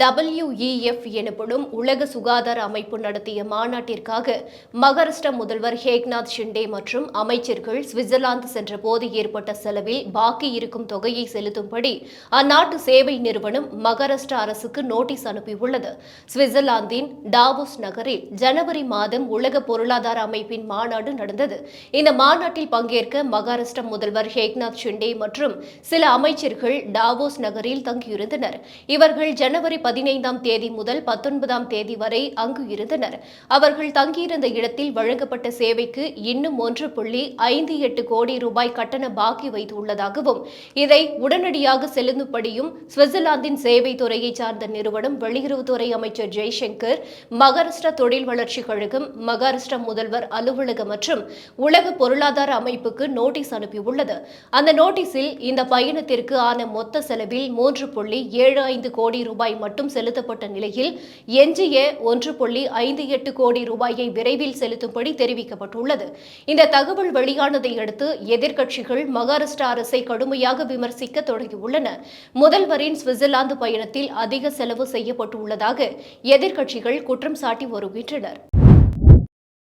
WEF எனப்படும் உலக சுகாதார அமைப்பு நடத்திய மாநாட்டிற்காக மகாராஷ்டிரா முதல்வர் ஹேக்நாத் ஷிண்டே மற்றும் அமைச்சர்கள் சுவிட்சர்லாந்து சென்ற போது ஏற்பட்ட செலவில் பாக்கி இருக்கும் தொகையை செலுத்தும்படி அந்நாட்டு சேவை நிறுவனம் மகாராஷ்டிரா அரசுக்கு நோட்டீஸ் அனுப்பியுள்ளது. சுவிட்சர்லாந்தின் டாவோஸ் நகரில் ஜனவரி மாதம் உலக பொருளாதார அமைப்பின் மாநாடு நடந்தது. இந்த மாநாட்டில் பங்கேற்க மகாராஷ்டிரா முதல்வர் ஹேக்நாத் ஷிண்டே மற்றும் சில அமைச்சர்கள் டாவோஸ் நகரில் தங்கியிருந்தனர். இவர்கள் ஜனவரி பதினைந்தாம் தேதி முதல் பத்தொன்பதாம் தேதி வரை அங்கு இருந்தனர். அவர்கள் தங்கியிருந்த இடத்தில் வழங்கப்பட்ட சேவைக்கு இன்னும் ஒன்று புள்ளி ஐந்து எட்டு கோடி ரூபாய் கட்டண பாக்கி வைத்துள்ளதாகவும் இதை உடனடியாக செலுத்தும்படியும் சுவிட்சர்லாந்தின் சேவை துறையை சார்ந்த நிறுவனம் வெளியுறவுத்துறை அமைச்சர் ஜெய்சங்கர் மகாராஷ்டிரா தொழில் வளர்ச்சி கழகம் மகாராஷ்டிரா முதல்வர் அலுவலகம் மற்றும் உலக பொருளாதார அமைப்புக்கு நோட்டீஸ் அனுப்பியுள்ளது. அந்த நோட்டீஸில் இந்த பயணத்திற்கு ஆன மொத்த செலவில் மூன்று புள்ளி ஏழு ஐந்து கோடி ரூபாய் மட்டும் மட்டும் செலுத்தப்பட்ட நிலையில் எஞ்சிய ஒன்று புள்ளி ஐந்து எட்டு கோடி ரூபாயை விரைவில் செலுத்தும்படி தெரிவிக்கப்பட்டுள்ளது. இந்த தகவல் வெளியானதை அடுத்து எதிர்க்கட்சிகள் மகாராஷ்டிரா அரசை கடுமையாக விமர்சிக்க தொடங்கியுள்ளன. முதல்வரின் சுவிட்சர்லாந்து பயணத்தில் அதிக செலவு செய்யப்பட்டுள்ளதாக எதிர்க்கட்சிகள் குற்றம் சாட்டி வருகின்றனர்.